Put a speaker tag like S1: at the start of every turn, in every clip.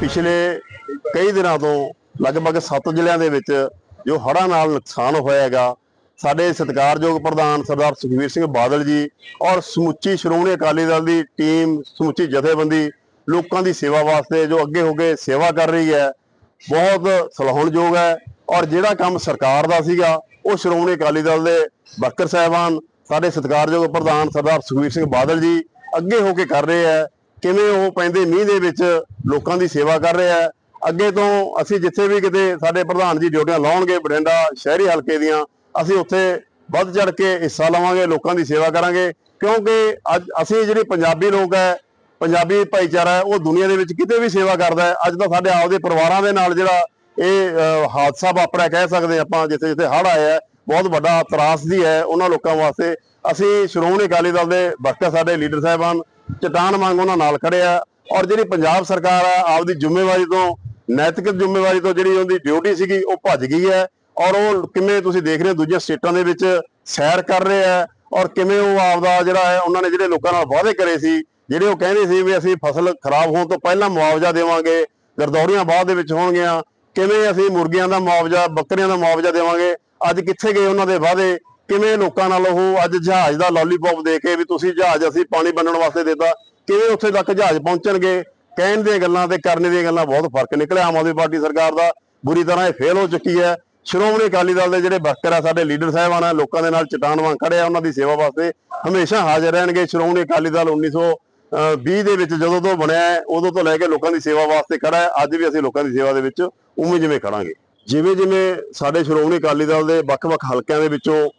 S1: ਪਿਛਲੇ ਕਈ ਦਿਨਾਂ ਤੋਂ ਲਗਭਗ 7 ਜ਼ਿਲ੍ਹਿਆਂ ਦੇ ਵਿੱਚ ਜੋ ਹੜ੍ਹਾਂ ਨਾਲ ਨੁਕਸਾਨ ਹੋਇਆ ਹੈਗਾ, ਸਾਡੇ ਸਤਿਕਾਰਯੋਗ ਪ੍ਰਧਾਨ ਸਰਦਾਰ ਸੁਖਬੀਰ ਸਿੰਘ ਬਾਦਲ ਜੀ ਔਰ ਸਮੁੱਚੀ ਸ਼੍ਰੋਮਣੀ ਅਕਾਲੀ ਦਲ ਦੀ ਟੀਮ, ਸਮੁੱਚੀ ਜਥੇਬੰਦੀ, ਲੋਕਾਂ ਦੀ ਸੇਵਾ ਵਾਸਤੇ ਜੋ ਅੱਗੇ ਹੋ ਕੇ ਸੇਵਾ ਕਰ ਰਹੀ ਹੈ, ਬਹੁਤ ਸਲਾਹਣਯੋਗ ਹੈ ਔਰ ਜਿਹੜਾ ਕੰਮ ਸਰਕਾਰ ਦਾ ਸੀਗਾ, ਉਹ ਸ਼੍ਰੋਮਣੀ ਅਕਾਲੀ ਦਲ ਦੇ ਵਰਕਰ ਸਾਹਿਬਾਨ, ਸਾਡੇ ਸਤਿਕਾਰਯੋਗ ਪ੍ਰਧਾਨ ਸਰਦਾਰ ਸੁਖਬੀਰ ਸਿੰਘ ਬਾਦਲ ਜੀ ਅੱਗੇ ਹੋ ਕੇ ਕਰ ਰਹੇ ਹੈ ਕਿਵੇਂ ਉਹ ਪੈਂਦੇ ਮੀਂਹ ਦੇ ਵਿੱਚ ਲੋਕਾਂ ਦੀ ਸੇਵਾ ਕਰ ਰਿਹਾ ਹੈ? ਅੱਗੇ ਤੋਂ ਅਸੀਂ ਜਿੱਥੇ ਵੀ ਕਿਤੇ ਸਾਡੇ ਪ੍ਰਧਾਨ ਜੀ ਡਿਊਟੀਆਂ ਲਾਉਣਗੇ ਬਠਿੰਡਾ ਸ਼ਹਿਰੀ ਹਲਕੇ ਦੀਆਂ ਅਸੀਂ ਉੱਥੇ ਵੱਧ ਚੜ ਕੇ ਹਿੱਸਾ ਲਵਾਂਗੇ ਲੋਕਾਂ ਦੀ ਸੇਵਾ ਕਰਾਂਗੇ। ਕਿਉਂਕਿ ਅੱਜ ਅਸੀਂ ਜਿਹੜੇ ਪੰਜਾਬੀ ਲੋਕ ਹੈ ਪੰਜਾਬੀ ਭਾਈਚਾਰਾ ਹੈ ਉਹ ਦੁਨੀਆ ਦੇ ਵਿੱਚ ਕਿਤੇ ਵੀ ਸੇਵਾ ਕਰਦਾ ਹੈ। ਅੱਜ ਤਾਂ ਸਾਡੇ ਆਪਦੇ ਪਰਿਵਾਰਾਂ ਦੇ ਨਾਲ ਜਿਹੜਾ ਇਹ ਹਾਦਸਾ ਵਾਪਰਿਆ ਕਹਿ ਸਕਦੇ ਆਪਾਂ ਜਿੱਥੇ ਜਿੱਥੇ ਹੜ੍ਹ ਆਇਆ ਹੈ, ਬਹੁਤ ਵੱਡਾ ਤਰਾਸਦੀ ਹੈ ਉਹਨਾਂ ਲੋਕਾਂ ਵਾਸਤੇ। ਅਸੀਂ ਸ਼੍ਰੋਮਣੀ ਅਕਾਲੀ ਦਲ ਦੇ ਵਰਕਰ ਸਾਡੇ ਲੀਡਰ ਸਾਹਿਬਾਨ ਚਟਾਨ ਵਾਂਗ ਉਹਨਾਂ ਨਾਲ ਖੜੇ ਆ ਔਰ ਜਿਹੜੀ ਪੰਜਾਬ ਸਰਕਾਰ ਹੈ ਆਪਦੀ ਜ਼ਿੰਮੇਵਾਰੀ ਤੋਂ, ਨੈਤਿਕ ਜ਼ਿੰਮੇਵਾਰੀ ਤੋਂ ਜਿਹੜੀ ਉਹਦੀ ਡਿਊਟੀ ਸੀਗੀ, ਉਹ ਭੱਜ ਗਈ ਹੈ। ਔਰ ਉਹ ਕਿਵੇਂ ਤੁਸੀਂ ਦੇਖ ਰਹੇ ਹੋ, ਦੂਜੀਆਂ ਸਟੇਟਾਂ ਦੇ ਵਿੱਚ ਸੈਰ ਕਰ ਰਹੇ ਆ ਔਰ ਕਿਵੇਂ ਉਹ ਆਪਦਾ ਜਿਹੜਾ ਹੈ, ਉਹਨਾਂ ਨੇ ਜਿਹੜੇ ਲੋਕਾਂ ਨਾਲ ਵਾਅਦੇ ਕਰੇ ਸੀ, ਜਿਹੜੇ ਉਹ ਕਹਿੰਦੇ ਸੀ ਵੀ ਅਸੀਂ ਫਸਲ ਖਰਾਬ ਹੋਣ ਤੋਂ ਪਹਿਲਾਂ ਮੁਆਵਜ਼ਾ ਦੇਵਾਂਗੇ ਗਰਦੌੜੀਆਂ ਬਾਅਦ ਦੇ ਵਿੱਚ ਹੋਣਗੀਆਂ, ਕਿਵੇਂ ਅਸੀਂ ਮੁਰਗੀਆਂ ਦਾ ਮੁਆਵਜ਼ਾ, ਬੱਕਰੀਆਂ ਦਾ ਮੁਆਵਜ਼ਾ ਦੇਵਾਂਗੇ, ਅੱਜ ਕਿੱਥੇ ਗਏ ਉਹਨਾਂ ਦੇ ਵਾਅਦੇ? ਕਿਵੇਂ ਲੋਕਾਂ ਨਾਲ ਉਹ ਅੱਜ ਜਹਾਜ਼ ਦਾ ਲੋਲੀਪੌਪ ਦੇ ਕੇ ਵੀ ਤੁਸੀਂ ਜਹਾਜ਼ ਅਸੀਂ ਪਾਣੀ ਬੰਨਣ ਵਾਸਤੇ ਦਿੱਤਾ ਕਿਵੇਂ ਉੱਥੇ ਤੱਕ ਜਹਾਜ਼ ਪਹੁੰਚਣਗੇ? ਕਹਿਣ ਦੀਆਂ ਗੱਲਾਂ ਤੇ ਕਰਨ ਦੀਆਂ ਗੱਲਾਂ ਬਹੁਤ ਫ਼ਰਕ ਨਿਕਲਿਆ ਆਮ ਆਦਮੀ ਪਾਰਟੀ ਸਰਕਾਰ ਦਾ ਬੁਰੀ ਤਰ੍ਹਾਂ ਇਹ ਫੇਲ ਹੋ ਚੁੱਕੀ ਹੈ। ਸ਼੍ਰੋਮਣੀ ਅਕਾਲੀ ਦਲ ਦੇ ਜਿਹੜੇ ਵਰਕਰ ਆ ਸਾਡੇ ਲੀਡਰ ਸਾਹਿਬਾਨ ਆ ਲੋਕਾਂ ਦੇ ਨਾਲ ਚਟਾਨ ਵਾਂਗ ਖੜੇ ਆ ਉਹਨਾਂ ਦੀ ਸੇਵਾ ਵਾਸਤੇ ਹਮੇਸ਼ਾ ਹਾਜ਼ਰ ਰਹਿਣਗੇ। ਸ਼੍ਰੋਮਣੀ ਅਕਾਲੀ ਦਲ 1920 ਦੇ ਵਿੱਚ ਜਦੋਂ ਤੋਂ ਬਣਿਆ ਹੈ, ਉਦੋਂ ਤੋਂ ਲੈ ਕੇ ਲੋਕਾਂ ਦੀ ਸੇਵਾ ਵਾਸਤੇ ਖੜਾ ਹੈ। ਅੱਜ ਵੀ ਅਸੀਂ ਲੋਕਾਂ ਦੀ ਸੇਵਾ ਦੇ ਵਿੱਚ ਉਵੇਂ ਜਿਵੇਂ ਖੜਾਂਗੇ। ਜਿਵੇਂ ਜਿਵੇਂ ਸਾਡੇ ਸ਼੍ਰੋਮਣੀ ਅਕਾਲੀ ਦਲ ਦੇ ਵੱਖ-ਵੱਖ ਹਲਕਿਆਂ ਦੇ ਵਿੱਚੋਂ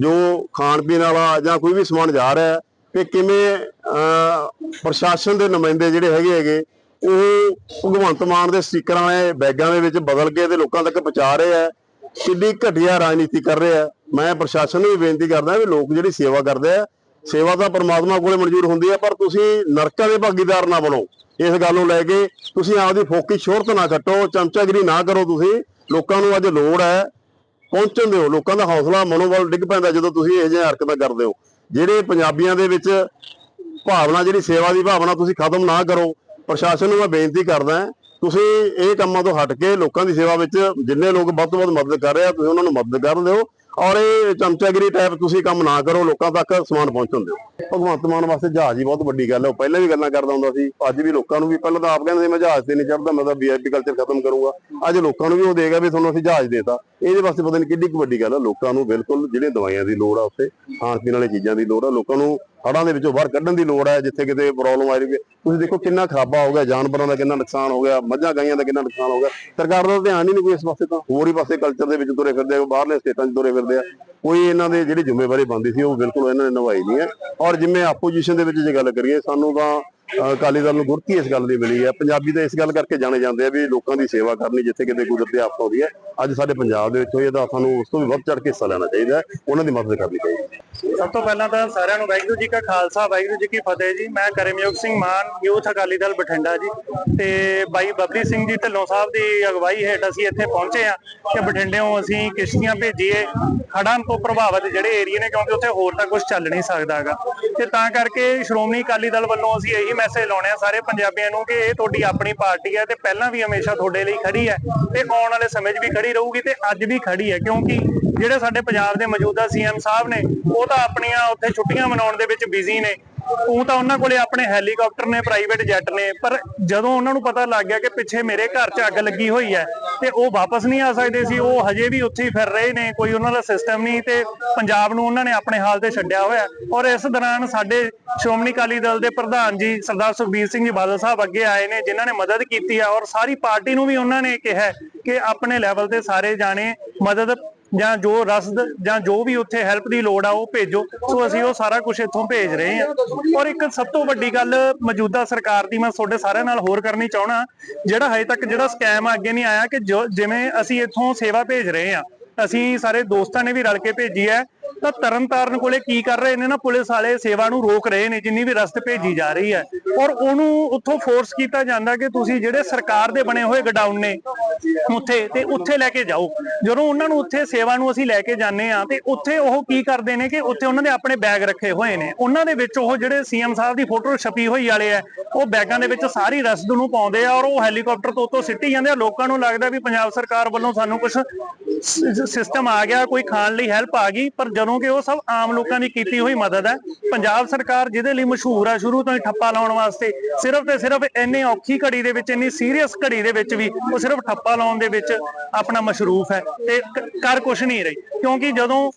S1: ਜੋ ਖਾਣ ਪੀਣ ਵਾਲਾ ਜਾਂ ਕੋਈ ਵੀ ਸਮਾਨ ਜਾ ਰਿਹਾ ਹੈ ਕਿ ਕਿਵੇਂ ਅਹ, ਪ੍ਰਸ਼ਾਸਨ ਦੇ ਨੁਮਾਇੰਦੇ ਜਿਹੜੇ ਹੈਗੇ ਹੈਗੇ ਉਹ ਭਗਵੰਤ ਮਾਨ ਦੇ ਸਟicker ਵਾਲੇ ਬੈਗਾਂ ਦੇ ਵਿੱਚ ਬਦਲ ਕੇ ਤੇ ਲੋਕਾਂ ਤੱਕ ਪਹੁੰਚਾ ਰਹੇ ਆ ਕਿੰਨੀ ਘਟੀਆ ਰਾਜਨੀਤੀ ਕਰ ਰਹੇ ਆ ਮੈਂ ਪ੍ਰਸ਼ਾਸਨ ਨੂੰ ਵੀ ਬੇਨਤੀ ਕਰਦਾ ਵੀ ਲੋਕ ਜਿਹੜੀ ਸੇਵਾ ਕਰਦੇ ਆ ਸੇਵਾ ਤਾਂ ਪਰਮਾਤਮਾ ਕੋਲੇ ਮਨਜ਼ੂਰ ਹੁੰਦੀ ਹੈ ਪਰ ਤੁਸੀਂ ਨਰਕਾਂ ਦੇ ਭਾਗੀਦਾਰ ਨਾ ਬਣੋ। ਇਸ ਗੱਲ ਨੂੰ ਲੈ ਕੇ ਤੁਸੀਂ ਆਪਦੀ ਫੋਕੀ ਸ਼ੋਹਰਤ ਨਾ ਕੱਟੋ ਚਮਚਾਗਿਰੀ ਨਾ ਕਰੋ ਤੁਸੀਂ। ਲੋਕਾਂ ਨੂੰ ਅੱਜ ਲੋੜ ਹੈ ਪਹੁੰਚਣ ਦਿਓ, ਲੋਕਾਂ ਦਾ ਹੌਸਲਾ ਮਨੋਬਲ ਡਿੱਗ ਪੈਂਦਾ ਜਦੋਂ ਤੁਸੀਂ ਇਹ ਜਿਹੀਆਂ ਹਰਕਤਾਂ ਕਰਦੇ ਹੋ। ਜਿਹੜੇ ਪੰਜਾਬੀਆਂ ਦੇ ਵਿੱਚ ਭਾਵਨਾ, ਜਿਹੜੀ ਸੇਵਾ ਦੀ ਭਾਵਨਾ ਤੁਸੀਂ ਖਤਮ ਨਾ ਕਰੋ, ਪ੍ਰਸ਼ਾਸਨ ਨੂੰ ਮੈਂ ਬੇਨਤੀ ਕਰਦਾ ਤੁਸੀਂ ਇਹ ਕੰਮਾਂ ਤੋਂ ਹਟ ਕੇ ਲੋਕਾਂ ਦੀ ਸੇਵਾ ਵਿੱਚ ਜਿੰਨੇ ਲੋਕ ਵੱਧ ਤੋਂ ਵੱਧ ਮਦਦ ਕਰ ਰਹੇ ਆ, ਤੁਸੀਂ ਉਹਨਾਂ ਨੂੰ ਮਦਦ ਕਰਨ ਦਿਓ। ਔਰ ਇਹ ਚਮਚਾਗਿਰੀ ਟਾਈਪ ਤੁਸੀਂ ਕੰਮ ਨਾ ਕਰੋ, ਲੋਕਾਂ ਤੱਕ ਸਮਾਨ ਪਹੁੰਚਣ ਦਿਓ ਭਗਵੰਤ ਮਾਨ ਵਾਸਤੇ ਜਹਾਜ਼ ਹੀ ਬਹੁਤ ਵੱਡੀ ਗੱਲ ਹੈ। ਉਹ ਪਹਿਲਾਂ ਵੀ ਗੱਲਾਂ ਕਰਦਾ ਹੁੰਦਾ ਸੀ, ਅੱਜ ਵੀ ਲੋਕਾਂ ਨੂੰ ਵੀ, ਪਹਿਲਾਂ ਤਾਂ ਆਪ ਕਹਿੰਦੇ ਸੀ, ਮੈਂ ਜਹਾਜ਼ ਤੇ ਨਹੀਂ ਚੜਦਾ ਮੈਂ ਤਾਂ ਵੀਆਈਪੀ ਕਲਚਰ ਖਤਮ ਕਰੂੰਗਾ। ਅੱਜ ਲੋਕਾਂ ਨੂੰ ਵੀ ਉਹ ਦੇਗਾ ਵੀ ਤੁਹਾਨੂੰ ਅਸੀਂ ਜਹਾਜ਼ ਦੇਤਾ। ਇਹਦੇ ਵਾਸਤੇ ਪਤਾ ਨਹੀਂ ਕਿੰਨੀ ਕੁ ਵੱਡੀ ਗੱਲ ਹੈ। ਲੋਕਾਂ ਨੂੰ ਬਿਲਕੁਲ ਜਿਹੜੀਆਂ ਦਵਾਈਆਂ ਦੀ ਲੋੜ ਆ ਉੱਥੇ ਖਾਣ ਪੀਣ ਵਾਲੀ ਚੀਜ਼ਾਂ ਦੀ ਲੋੜ ਆ। ਲੋਕਾਂ ਨੂੰ ਹੜ੍ਹਾਂ ਦੇ ਵਿੱਚੋਂ ਬਾਹਰ ਕੱਢਣ ਦੀ ਲੋੜ ਹੈ, ਜਿੱਥੇ ਕਿਤੇ ਪ੍ਰੋਬਲਮ ਆ ਰਹੀ ਹੈ ਤੁਸੀਂ ਦੇਖੋ ਕਿੰਨਾ ਖਰਾਬਾ ਹੋ ਗਿਆ, ਜਾਨਵਰਾਂ ਦਾ ਕਿੰਨਾ ਨੁਕਸਾਨ ਹੋ ਗਿਆ, ਮੱਝਾਂ, ਗਾਈਆਂ ਦਾ ਕਿੰਨਾ ਨੁਕਸਾਨ ਹੋ ਗਿਆ। ਸਰਕਾਰ ਦਾ ਧਿਆਨ ਹੀ ਨਹੀਂ ਕੋਈ ਇਸ ਪਾਸੇ ਤਾਂ। ਹੋਰ ਹੀ ਪਾਸੇ ਕਲਚਰ ਦੇ ਵਿੱਚ ਤੁਰੇ ਫਿਰਦੇ ਆ ਬਾਹਰਲੇ ਸਟੇਟਾਂ 'ਚ ਤੁਰੇ ਫਿਰਦੇ ਆ। ਕੋਈ ਇਹਨਾਂ ਦੇ ਜਿਹੜੀ ਜ਼ਿੰਮੇਵਾਰੀ ਬਣਦੀ ਸੀ, ਉਹ ਬਿਲਕੁਲ ਇਹਨਾਂ ਨੇ ਨਿਭਾਈ ਨਹੀਂ ਹੈ। ਔਰ ਜਿਵੇਂ ਆਪੋਜੀਸ਼ਨ ਦੇ ਵਿੱਚ ਜੇ ਗੱਲ ਕਰੀਏ, ਸਾਨੂੰ ਤਾਂ ਅਕਾਲੀ ਦਲ ਨੂੰ ਗੁਰਤੀ ਇਸ ਗੱਲ ਦੀ ਮਿਲੀ ਹੈ। ਪੰਜਾਬੀ ਤਾਂ ਇਸ ਗੱਲ ਕਰਕੇ ਜਾਣੇ ਜਾਂਦੇ ਆ ਵੀ ਲੋਕਾਂ ਦੀ ਸੇਵਾ ਕਰਨੀ ਜਿੱਥੇ ਕਿਤੇ ਕੁਦਰਤੀ ਆਫਤ ਆਉਂਦੀ ਹੈ, ਅੱਜ ਸਾਡੇ ਪੰਜਾਬ ਦੇ ਵਿੱਚ ਹੋਈ ਹੈ ਤਾਂ ਉਸ ਤੋਂ ਵੀ ਵੱਧ ਚੜ ਕੇ ਹਿੱਸਾ ਲੈਣਾ ਚਾਹੀਦਾ ਹੈ। ਉਹਨਾਂ ਦੀ ਮਦਦ ਕਰਨੀ ਚਾਹੀਦੀ ਹੈ।
S2: ਸਭ ਤੋਂ ਪਹਿਲਾਂ ਤਾਂ ਸਾਰਿਆਂ ਨੂੰ ਵਾਹਿਗੁਰੂ ਜੀ ਕਾ ਖਾਲਸਾ, ਵਾਹਿਗੁਰੂ ਜੀ ਕੀ ਫਤਿਹ ਜੀ। ਮੈਂ ਕਰਮਯੋਗ ਸਿੰਘ ਮਾਨ, ਯੂਥ ਅਕਾਲੀ ਦਲ ਬਠਿੰਡਾ ਜੀ। ਤੇ ਬਾਈ ਬੱਬਰੀ ਸਿੰਘ ਜੀ ਢਿੱਲੋਂ ਸਾਹਿਬ ਦੀ ਅਗਵਾਈ ਹੇਠ ਅਸੀਂ ਇੱਥੇ ਪਹੁੰਚੇ ਆ ਕਿ ਬਠਿੰਡਿਓਂ ਅਸੀਂ ਕਿਸ਼ਤੀਆਂ ਭੇਜੀਏ। ਖੜਾਂ ਤੋਂ ਪ੍ਰਭਾਵਿਤ ਜਿਹੜੇ ਏਰੀਏ ਨੇ, ਕਿਉਂਕਿ ਉੱਥੇ ਹੋਰ ਤਾਂ ਕੁਝ ਚੱਲ ਨਹੀਂ ਸਕਦਾ ਹੈਗਾ। ਤੇ ਤਾਂ ਕਰਕੇ ਸ਼੍ਰੋਮਣੀ ਅਕਾਲੀ ਦਲ ਵੱਲੋਂ ਅਸੀਂ ਇਹੀ ਮੈਸੇਜ ਲਾਉਣੇ ਆ ਸਾਰੇ ਪੰਜਾਬੀਆਂ ਨੂੰ ਕਿ ਇਹ ਤੁਹਾਡੀ ਆਪਣੀ ਪਾਰਟੀ ਹੈ ਤੇ ਪਹਿਲਾਂ ਵੀ ਹਮੇਸ਼ਾ ਤੁਹਾਡੇ ਲਈ ਖੜੀ ਹੈ ਤੇ ਆਉਣ ਵਾਲੇ ਸਮੇਂ 'ਚ ਵੀ ਖੜੀ ਰਹੂਗੀ ਤੇ ਅੱਜ ਵੀ ਖੜੀ ਹੈ ਕਿਉਂਕਿ ਜਿਹੜੇ ਸਾਡੇ ਪੰਜਾਬ ਦੇ ਮੌਜੂਦਾ ਸੀਐਮ ਸਾਹਿਬ ਨੇ, ਉਹ ਤਾਂ ਆਪਣੀਆਂ ਉੱਥੇ ਛੁੱਟੀਆਂ ਮਨਾਉਣ ਦੇ ਵਿੱਚ ਬਿਜ਼ੀ ਨੇ। ਉਹ ਤਾਂ ਉਹਨਾਂ ਕੋਲੇ ਆਪਣੇ ਹੈਲੀਕਾਪਟਰ ਨੇ, ਪ੍ਰਾਈਵੇਟ ਜੈਟ ਨੇ, ਪਰ ਜਦੋਂ ਉਹਨਾਂ ਨੂੰ ਪਤਾ ਲੱਗ ਗਿਆ ਕਿ ਪਿੱਛੇ ਮੇਰੇ ਘਰ 'ਚ ਅੱਗ ਲੱਗੀ ਹੋਈ ਹੈ ਤੇ ਉਹ ਵਾਪਸ ਨਹੀਂ ਆ ਸਕਦੇ ਸੀ, ਉਹ ਹਜੇ ਵੀ ਉੱਥੇ ਹੀ ਫਿਰ ਰਹੇ ਨੇ, ਕੋਈ ਉਹਨਾਂ ਦਾ ਸਿਸਟਮ ਨਹੀਂ ਤੇ ਪੰਜਾਬ ਨੂੰ ਉਹਨਾਂ ਨੇ ਆਪਣੇ ਹਾਲ ਤੇ ਛੱਡਿਆ ਹੋਇਆ। ਔਰ ਇਸ ਦੌਰਾਨ ਸਾਡੇ ਸ਼੍ਰੋਮਣੀ ਅਕਾਲੀ ਦਲ ਦੇ ਪ੍ਰਧਾਨ ਜੀ ਸਰਦਾਰ ਸੁਖਬੀਰ ਸਿੰਘ ਜੀ ਬਾਦਲ ਸਾਹਿਬ ਅੱਗੇ ਆਏ ਨੇ, ਜਿਨ੍ਹਾਂ ਨੇ ਮਦਦ ਕੀਤੀ ਹੈ ਔਰ ਸਾਰੀ ਪਾਰਟੀ ਨੂੰ ਵੀ ਉਹਨਾਂ ਨੇ ਕਿਹਾ ਕਿ ਆਪਣੇ ਲੈਵਲ ਤੇ ਸਾਰੇ ਜਾਣੇ ਮਦਦ ਜਾਂ ਜੋ ਰਸਦ ਜਾਂ ਜੋ ਵੀ ਉੱਥੇ ਹੈਲਪ ਦੀ ਲੋੜ ਆ, ਉਹ ਭੇਜੋ। ਸੋ ਅਸੀਂ ਉਹ ਸਾਰਾ ਕੁਝ ਇੱਥੋਂ ਭੇਜ ਰਹੇ ਹਾਂ। ਔਰ ਇੱਕ ਸਭ ਤੋਂ ਵੱਡੀ ਗੱਲ ਮੌਜੂਦਾ ਸਰਕਾਰ ਦੀ ਮੈਂ ਤੁਹਾਡੇ ਸਾਰਿਆਂ ਨਾਲ ਹੋਰ ਕਰਨੀ ਚਾਹਣਾ ਜਿਹੜਾ ਹਜੇ ਤੱਕ ਜਿਹੜਾ ਸਕੈਮ ਅੱਗੇ ਨਹੀਂ ਆਇਆ ਕਿ ਜੋ- ਜਿਵੇਂ ਅਸੀਂ ਇੱਥੋਂ ਸੇਵਾ ਭੇਜ ਰਹੇ ਹਾਂ। ਅਸੀਂ ਸਾਰੇ ਦੋਸਤਾਂ ਨੇ ਵੀ ਰਲ ਕੇ ਭੇਜੀ ਹੈ। ਤਾਂ ਤਰਨਤਾਰਨ ਕੋਲੇ ਕੀ ਕਰ ਰਹੇ ਨੇ ਨਾ, ਪੁਲਿਸ ਵਾਲੇ ਸੇਵਾ ਨੂੰ ਰੋਕ ਰਹੇ ਨੇ, ਜਿੰਨੀ ਵੀ ਰਸਤ ਭੇਜੀ ਜਾ ਰਹੀ ਹੈ। ਔਰ ਉਹਨੂੰ ਉੱਥੋਂ ਫੋਰਸ ਕੀਤਾ ਜਾਂਦਾ ਕਿ ਤੁਸੀਂ ਜਿਹੜੇ ਸਰਕਾਰ ਦੇ ਬਣੇ ਹੋਏ ਗਡਾਊਨ ਨੇ ਉੱਥੇ, ਤੇ ਉੱਥੇ ਲੈ ਕੇ ਜਾਓ। ਜਦੋਂ ਉਹਨਾਂ ਨੂੰ ਉੱਥੇ ਸੇਵਾ ਨੂੰ ਅਸੀਂ ਲੈ ਕੇ ਜਾਂਦੇ ਆ ਤੇ ਉੱਥੇ ਉਹ ਕੀ ਕਰਦੇ ਨੇ ਕਿ ਉੱਥੇ ਉਹਨਾਂ ਦੇ ਆਪਣੇ ਬੈਗ ਰੱਖੇ ਹੋਏ ਨੇ। ਉਹਨਾਂ ਦੇ ਵਿੱਚ ਉਹ ਜਿਹੜੇ ਸੀਐਮ ਸਾਹਿਬ ਦੀ ਫੋਟੋ ਛਪੀ ਹੋਈ ਵਾਲੇ ਆ, ਉਹ ਬੈਗਾਂ ਦੇ ਵਿੱਚ ਸਾਰੀ ਰਸਦ ਨੂੰ ਪਾਉਂਦੇ ਆ ਔਰ ਉਹ ਹੈਲੀਕਾਪਟਰ ਤੋਂ ਉੱਤੋਂ ਸਿੱਟੀ ਜਾਂਦੇ ਆ। ਲੋਕਾਂ ਨੂੰ ਲੱਗਦਾ ਵੀ ਪੰਜਾਬ ਸਰਕਾਰ ਵੱਲੋਂ ਸਾਨੂੰ ਕੁਝ ਸਿਸਟਮ ਆ ਗਿਆ, ਕੋਈ ਖਾਣ ਲਈ ਹੈਲਪ ਆ ਗਈ, ਪਰ ਜਦੋਂ ਕਿ ਉਹ ਸਭ ਆਮ ਲੋਕਾਂ ਦੀ ਕੀਤੀ ਹੋਈ ਮਦਦ ਹੈ। ਪੰਜਾਬ ਸਰਕਾਰ ਜਿਹਦੇ ਲਈ ਮਸ਼ਹੂਰ ਆ ਸ਼ੁਰੂ ਤੋਂ ਹੀ ਠੱਪਾ ਲਾਉਣ ਵਾਸਤੇ, ਸਿਰਫ ਤੇ ਸਿਰਫ ਇੰਨੀ ਔਖੀ ਘੜੀ ਦੇ ਵਿੱਚ, ਇੰਨੀ ਸੀਰੀਅਸ ਘੜੀ ਦੇ ਵਿੱਚ ਵੀ ਉਹ ਸਿਰਫ ਠੱਪਾ ਲਾਉਣ ਦੇ ਵਿੱਚ ਆਪਣਾ ਮਸ਼ਰੂਫ ਹੈ ਤੇ ਕ- ਕਰ ਕੁਛ ਨਹੀਂ ਰਹੀ। ਕਿਉਂਕਿ ਜਦੋਂ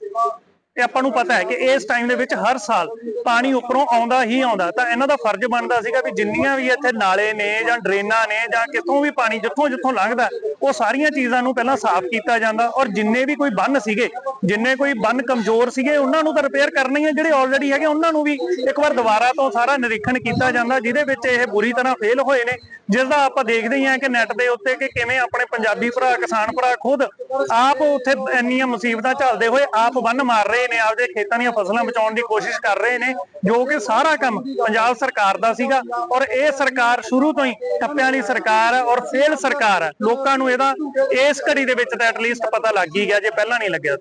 S2: ਇਹ ਆਪਾਂ ਨੂੰ ਪਤਾ ਹੈ ਕਿ ਇਸ ਟਾਈਮ ਦੇ ਵਿੱਚ ਹਰ ਸਾਲ ਪਾਣੀ ਉੱਪਰੋਂ ਆਉਂਦਾ ਹੀ ਆਉਂਦਾ ਤਾਂ ਇਹਨਾਂ ਦਾ ਫਰਜ਼ ਬਣਦਾ ਸੀਗਾ ਵੀ ਜਿੰਨੀਆਂ ਵੀ ਇੱਥੇ ਨਾਲੇ ਨੇ ਜਾਂ ਡਰੇਨਾਂ ਨੇ ਜਾਂ ਕਿਤੋਂ ਵੀ ਪਾਣੀ ਜਿੱਥੋਂ ਜਿੱਥੋਂ ਲੰਘਦਾ ਉਹ ਸਾਰੀਆਂ ਚੀਜ਼ਾਂ ਨੂੰ ਪਹਿਲਾਂ ਸਾਫ਼ ਕੀਤਾ ਜਾਂਦਾ ਔਰ ਜਿੰਨੇ ਵੀ ਕੋਈ ਬੰਨ ਸੀਗੇ, ਜਿੰਨੇ ਕੋਈ ਬੰਨ ਕਮਜ਼ੋਰ ਸੀਗੇ, ਉਹਨਾਂ ਨੂੰ ਤਾਂ ਰਿਪੇਅਰ ਕਰਨੀ ਹੈ ਜਿਹੜੇ ਆਲਰੇਡੀ ਹੈਗੇ ਉਹਨਾਂ ਨੂੰ ਵੀ ਇੱਕ ਵਾਰ ਦੁਬਾਰਾ ਤੋਂ ਸਾਰਾ ਨਿਰੀਖਣ ਕੀਤਾ ਜਾਂਦਾ, ਜਿਹਦੇ ਵਿੱਚ ਇਹ ਬੁਰੀ ਤਰ੍ਹਾਂ ਫੇਲ ਹੋਏ ਨੇ ਜਿਸ ਦਾ ਆਪਾਂ ਦੇਖਦੇ ਹੀ ਹਾਂ ਕਿ ਨੈਟ ਦੇ ਉੱਤੇ ਕਿ ਕਿਵੇਂ ਆਪਣੇ ਪੰਜਾਬੀ ਭਰਾ, ਕਿਸਾਨ ਭਰਾ ਖੁਦ ਆਪ ਉੱਥੇ ਇੰਨੀਆਂ ਮੁਸੀਬਤਾਂ ਝੱਲਦੇ ਹੋਏ ਆਪ ਬੰਨ ਮਾਰ ਰਹੇ ਨੇ, ਆਪਦੇ ਖੇਤਾਂ ਦੀਆਂ ਫਸਲਾਂ ਬਚਾਉਣ ਦੀ ਕੋਸ਼ਿਸ਼ ਕਰ ਰਹੇ ਨੇ, ਜੋ ਕਿ ਸਾਰਾ ਕੰਮ ਪੰਜਾਬ ਸਰਕਾਰ ਦਾ ਸੀਗਾ ਔਰ ਇਹ ਸਰਕਾਰ ਸ਼ੁਰੂ ਤੋਂ ਹੀ ਟੱਪਿਆਂ ਵਾਲੀ ਸਰਕਾਰ ਹੈ ਔਰ ਫੇਲ ਸਰਕਾਰ ਹੈ। ਲੋਕਾਂ ਨੂੰ ਇਹਦਾ ਇਸ ਘੜੀ ਦੇ ਵਿੱਚ ਤਾਂ ਐਟਲੀਸਟ ਪਤਾ ਲੱਗ ਹੀ ਗਿਆ, ਜੇ ਪਹਿਲਾਂ ਨਹੀਂ ਲੱਗਿਆ